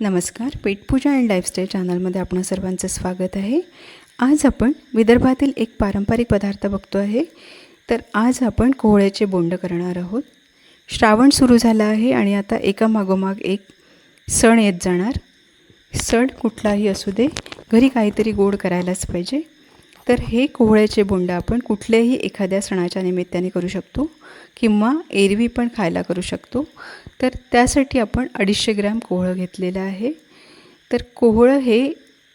नमस्कार. पेटपूजा and lifestyle चॅनलमध्ये आपण सर्वांचं स्वागत आहे. आज आपण विदर्भातील एक पारंपरिक पदार्थ बघतो आहे. तर आज आपण कोहळ्याचे बोंड करणार आहोत. श्रावण सुरू झाला आहे आणि आता एका मागोमाग एक सण येत जाणार. सण कुठलाही असू दे घरी काहीतरी गोड करायलाच पाहिजे. तर हे कोहळ्याचे बोंड आपण कुठल्याही एखाद्या सणाच्या निमित्ताने करू शकतो किंवा एरवी पण खायला करू शकतो. तर त्यासाठी आपण अडीचशे ग्रॅम कोहळं घेतलेलं आहे. तर कोहळं हे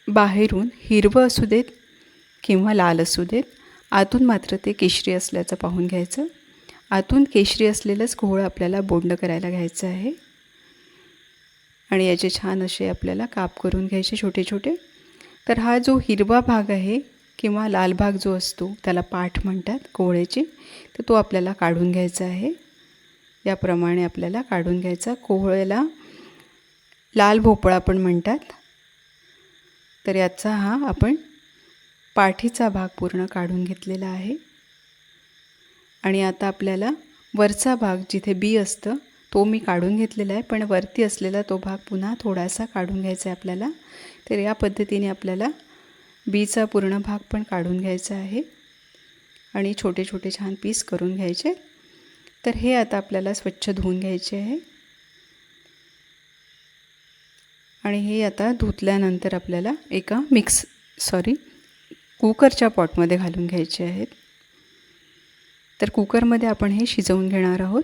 बाहेरून हिरवं असू देत किंवा लाल असू देत आतून मात्र ते केशरी असल्याचं पाहून घ्यायचं. आतून केशरी असलेलंच कोहळं आपल्याला बोंड करायला घ्यायचं आहे. आणि याचे छान असे आपल्याला काप करून घ्यायचे छोटे छोटे तर हा जो हिरवा भाग आहे किंवा लाल भाग जो असतो त्याला पाठ म्हणतात कोहळ्याची तर तो आपल्याला काढून घ्यायचा आहे. याप्रमाणे आपल्याला काढून घ्यायचा कोहळ्याला लाल भोपळा पण म्हणतात. तर याचा हा आपण पाठीचा भाग पूर्ण काढून घेतलेला आहे. आणि आता आपल्याला वरचा भाग जिथे बी असतं तो मी काढून घेतलेला आहे. पण वरती असलेला तो भाग पुन्हा थोडासा काढून घ्यायचा आहे आपल्याला. तर या पद्धतीने आपल्याला बीचा पूर्ण भाग पण काढून घ्यायचा आहे आणि छोटे छोटे छान पीस करून घ्यायचे. तर हे आता आपल्याला स्वच्छ धुवून घ्यायचे आहे. आणि हे आता धुतल्यानंतर आपल्याला एका मिक्स सॉरी कुकरच्या पॉटमध्ये घालून घ्यायचे आहेत. तर कुकरमध्ये आपण हे शिजवून घेणार आहोत.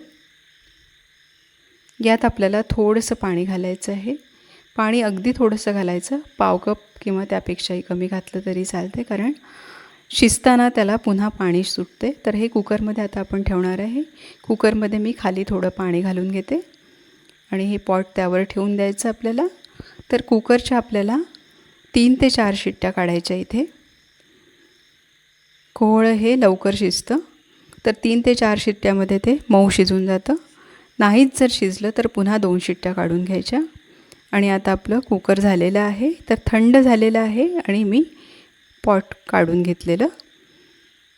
यात आपल्याला थोडंसं पाणी घालायचं आहे. पाणी अगदी थोडंसं घालायचं. पाव कप किंवा त्यापेक्षाही कमी घातलं तरी चालते कारण शिजताना त्याला पुन्हा पाणी सुटते. तर हे कुकरमध्ये आता आपण ठेवणार आहे. कुकरमध्ये मी खाली थोडं पाणी घालून घेते. आणि हे पॉट त्यावर ठेवून द्यायचं आपल्याला. तर कुकरच्या आपल्याला तीन ते चार शिट्ट्या काढायच्या इथे. कोहळं हे लवकर शिजतं. तर तीन ते चार शिट्ट्यामध्ये ते मऊ शिजून जातं. नाहीच जर शिजलं तर पुन्हा दोन शिट्ट्या काढून घ्यायच्या. आणि आता आपलं कुकर झालेलं आहे. तर थंड झालेलं आहे आणि मी पॉट काढून घेतलेलं.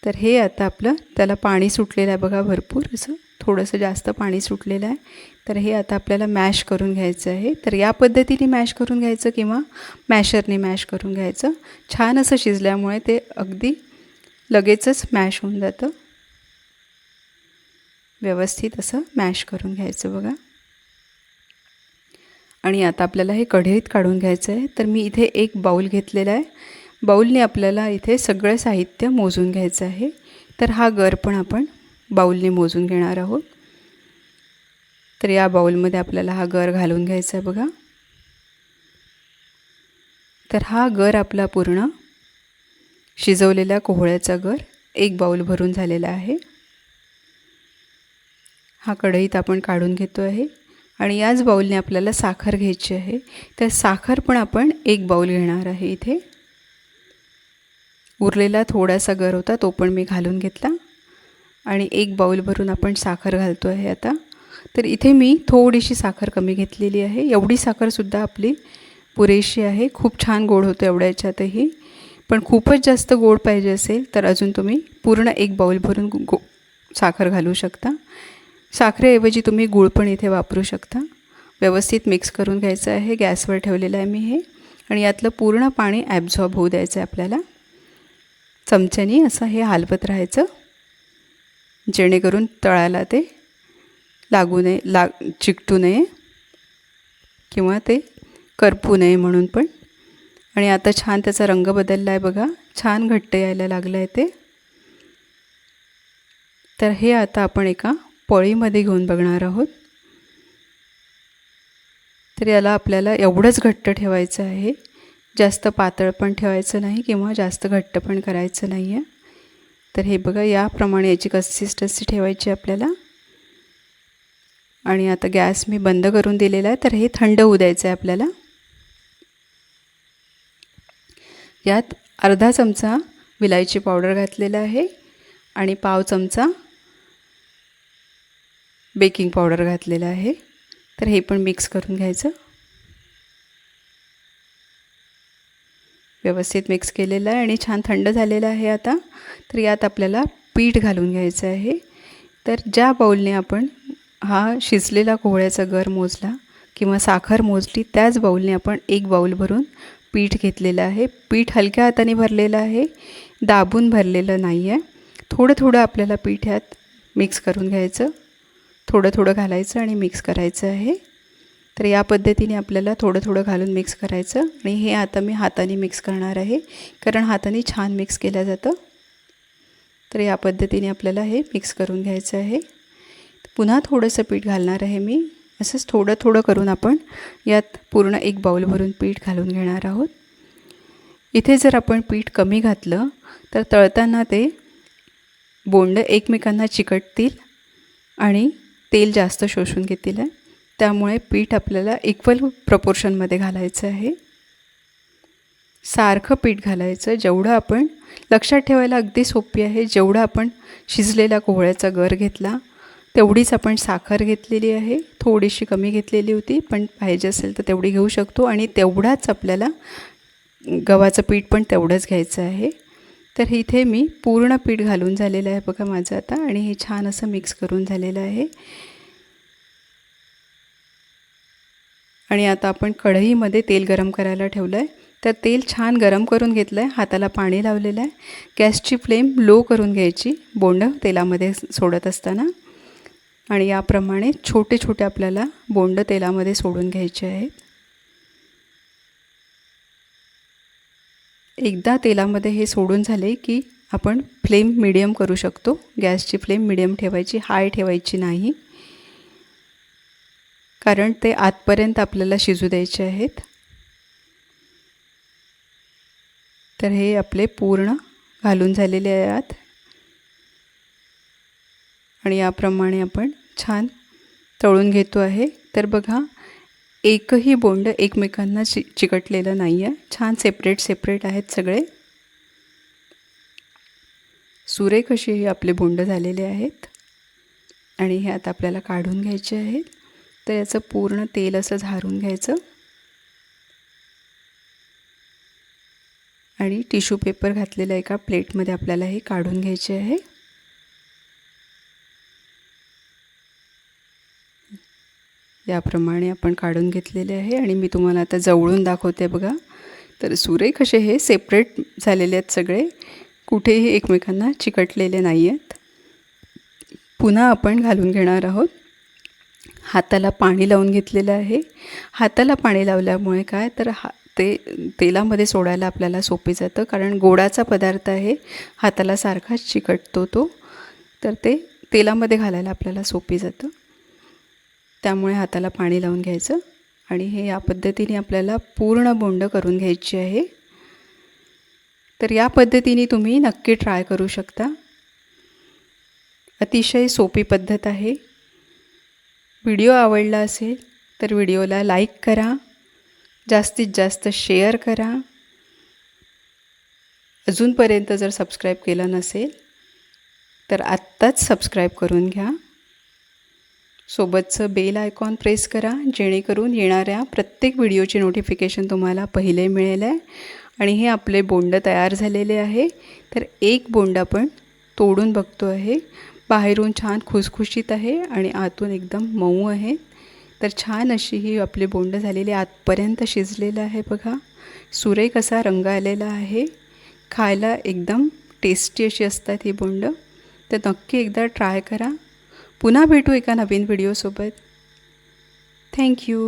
तर हे आता आपलं त्याला पाणी सुटलेलं आहे बघा भरपूर. असं थोडंसं जास्त पाणी सुटलेलं आहे. तर हे आता आपल्याला मॅश करून घ्यायचं आहे. तर या पद्धतीने मॅश करून घ्यायचं किंवा मॅशरने मॅश करून घ्यायचं. छान असं शिजल्यामुळे ते अगदी लगेचच मॅश होऊन जातं. व्यवस्थित असं मॅश करून घ्यायचं बघा. आणि आता आपल्याला हे कढईत काढून घ्यायचं आहे. तर मी इथे एक बाऊल घेतलेला आहे. बाऊलने आपल्याला इथे सगळं साहित्य मोजून घ्यायचं आहे. तर हा गर पण आपण बाऊलने मोजून घेणार आहोत. तर या बाऊलमध्ये आपल्याला हा गर घालून घ्यायचा आहे बघा. तर हा गर आपला पूर्ण शिजवलेल्या कोहळ्याचा गर एक बाऊल भरून झालेला आहे. हा कढईत आपण काढून घेतो आहे आणि याच बाऊलने आपल्याला साखर घ्यायची आहे. तर साखर पण आपण एक बाऊल घेणार आहे इथे. उरलेला थोडासा गर होता तो पण मी घालून घेतला. आणि एक बाऊल भरून आपण साखर घालतो आहे आता. तर इथे मी थोडीशी साखर कमी घेतलेली आहे. एवढी साखरसुद्धा आपली पुरेशी आहे. खूप छान गोड होतं एवढ्या याच्यातही. पण खूपच जास्त गोड पाहिजे असेल तर अजून तुम्ही पूर्ण एक बाऊल भरून गो साखर घालू शकता. साखरेऐवजी तुम्ही गूळ पण इथे वापरू शकता. व्यवस्थित मिक्स करून घ्यायचं आहे. गॅसवर ठेवलेलं आहे मी हे. आणि यातलं पूर्ण पाणी ॲब्झॉर्ब होऊ द्यायचं आहे आपल्याला. चमच्यानी असं हे हालवत राहायचं. जेणेकरून तळाला ते लागू नये लाग चिकटू नये. किंवा ते करपू नये म्हणून पण. आणि आता छान त्याचा रंग बदलला आहे बघा. छान घट्ट यायला लागलं आहे ते. तर हे आता आपण एका पळीमध्ये घेऊन बघणार आहोत. तर याला आपल्याला एवढंच घट्ट ठेवायचं आहे. जास्त पातळ पण ठेवायचं नाही किंवा जास्त घट्ट पण करायचं नाही आहे तर हे बघा याप्रमाणे याची कन्सिस्टन्सी ठेवायची आपल्याला. आणि आता गॅस मी बंद करून दिलेला आहे तर हे थंड होऊ द्यायचं आहे आपल्याला. यात अर्धा चमचा विलायची पावडर घातलेला आहे आणि पाव चमचा बेकिंग पावडर घातलेलं आहे. तर हे पण मिक्स करून घ्यायचं. व्यवस्थित मिक्स केलेलं आहे आणि छान थंड झालेलं आहे आता. तर यात आपल्याला पीठ घालून घ्यायचं आहे. तर ज्या बाऊलने आपण हा शिजलेला कोहळ्याचा गर मोजला किंवा साखर मोजली त्याच बाऊलने आपण एक बाऊल भरून पीठ घेतलेलं आहे. पीठ हलक्या हाताने भरलेलं आहे. दाबून भरलेलं नाही आहे थोडं थोडं आपल्याला पीठ ह्यात मिक्स करून घ्यायचं. थोडं थोडं घालायचं आणि मिक्स करायचं आहे. तर या पद्धतीने आपल्याला थोडं थोडं घालून मिक्स करायचं आणि हे आता मी हाताने मिक्स करणार आहे. कारण हाताने छान मिक्स केलं जातं. तर या पद्धतीने आपल्याला हे मिक्स करून घ्यायचं आहे. पुन्हा थोडंसं पीठ घालणार आहे मी. असंच थोडं थोडं करून आपण यात पूर्ण एक बाऊल भरून पीठ घालून घेणार आहोत. इथे जर आपण पीठ कमी घातलं तर तळताना ते बोंड एकमेकांना चिकटतील आणि तेल जास्त शोषून घेतील आहे त्यामुळे पीठ आपल्याला इक्वल प्रपोर्शनमध्ये घालायचं आहे. सारखं पीठ घालायचं जेवढं आपण लक्षात ठेवायला अगदी सोपी आहे जेवढं आपण शिजलेला कोहळ्याचा गर घेतला तेवढीच आपण साखर घेतलेली आहे. थोडीशी कमी घेतलेली होती पण पाहिजे असेल तर तेवढी घेऊ शकतो आणि तेवढाच आपल्याला गव्हाचं पीठ पण तेवढंच घ्यायचं आहे. तर इथे मी पूर्ण पीठ घालून झालेलं आहे बघा माझं आता आणि हे छान असं मिक्स करून झालेलं आहे. आणि आता आपण कढईमध्ये तेल गरम करायला ठेवलं आहे तर तेल छान गरम करून घेतलं आहे हाताला पाणी लावलेलं आहे. गॅसची फ्लेम लो करून घ्यायची बोंड तेलामध्ये सोडत असताना. आणि याप्रमाणे छोटे छोटे आपल्याला बोंड तेलामध्ये सोडून घ्यायचे आहेत. एकदा तेलामध्ये हे सोडून झाले की आपण फ्लेम मिडियम करू शकतो. गॅसची फ्लेम मिडियम ठेवायची हाय ठेवायची नाही. कारण ते आतपर्यंत आपल्याला शिजू द्यायचे आहेत. तर हे आपले पूर्ण घालून झालेले आहेत आणि याप्रमाणे आपण छान तळून घेतो आहे. तर बघा एकही बोंड एकमेकांना चि चिकटलेलं नाही आहे छान सेपरेट सेपरेट आहेत सगळे. सुरेख असे हे आपले बोंड झालेले आहेत? आणि हे आता आपल्याला काढून घ्यायचे आहेत तर याचं पूर्ण तेल असं झारून घ्यायचं. आणि टिश्यू पेपर घातलेल्या एका प्लेटमध्ये आपल्याला हे काढून घ्यायचे आहे. याप्रमाणे आपण काढून घेतलेले आहे आणि मी तुम्हाला आता जवळून दाखवते बघा. तर सुरेख असे हे सेपरेट झालेले आहेत सगळे. कुठेही एकमेकांना चिकटलेले नाही आहेत पुन्हा आपण घालून घेणार आहोत. हाताला पाणी लावून घेतलेलं आहे. हाताला पाणी लावल्यामुळे काय? तर हा ते तेलामध्ये सोडायला आपल्याला सोपे जातं. कारण गोडाचा पदार्थ आहे. हाताला सारखाच चिकटतो तो. तर ते तेलामध्ये घालायला आपल्याला सोपी जातं. त्यामुळे हाताला पाणी लावून घ्यायचं आणि हे या पद्धतीने आपल्याला पूर्ण बोंड करून घ्यायची आहे. तर या पद्धतीने तुम्ही नक्की ट्राय करू शकता. अतिशय सोपी पद्धत आहे. व्हिडिओ आवडला असेल तर व्हिडिओला लाईक करा. जास्तीत जास्त शेअर करा. अजूनपर्यंत जर सबस्क्राईब केलं नसेल तर आत्ताच सबस्क्राईब करून घ्या. सोबतचं बेल आयकॉन प्रेस करा जेणेकरून येणाऱ्या प्रत्येक व्हिडिओची नोटिफिकेशन तुम्हाला पहिले मिळेल आहे. आणि हे आपले बोंड तयार झालेले आहे. तर एक बोंड आपण तोडून बघतो आहे. बाहेरून छान खुसखुशीत आहे आणि आतून एकदम मऊ आहे. तर छान अशी ही आपली बोंड झालेली आतपर्यंत शिजलेलं आहे बघा. सुरेख असा रंग आलेला आहे. खायला एकदम टेस्टी अशी असतात ही बोंड. तर नक्की एकदा ट्राय करा. पुन्हा भेटू एका नवीन व्हिडिओसोबत. थँक्यू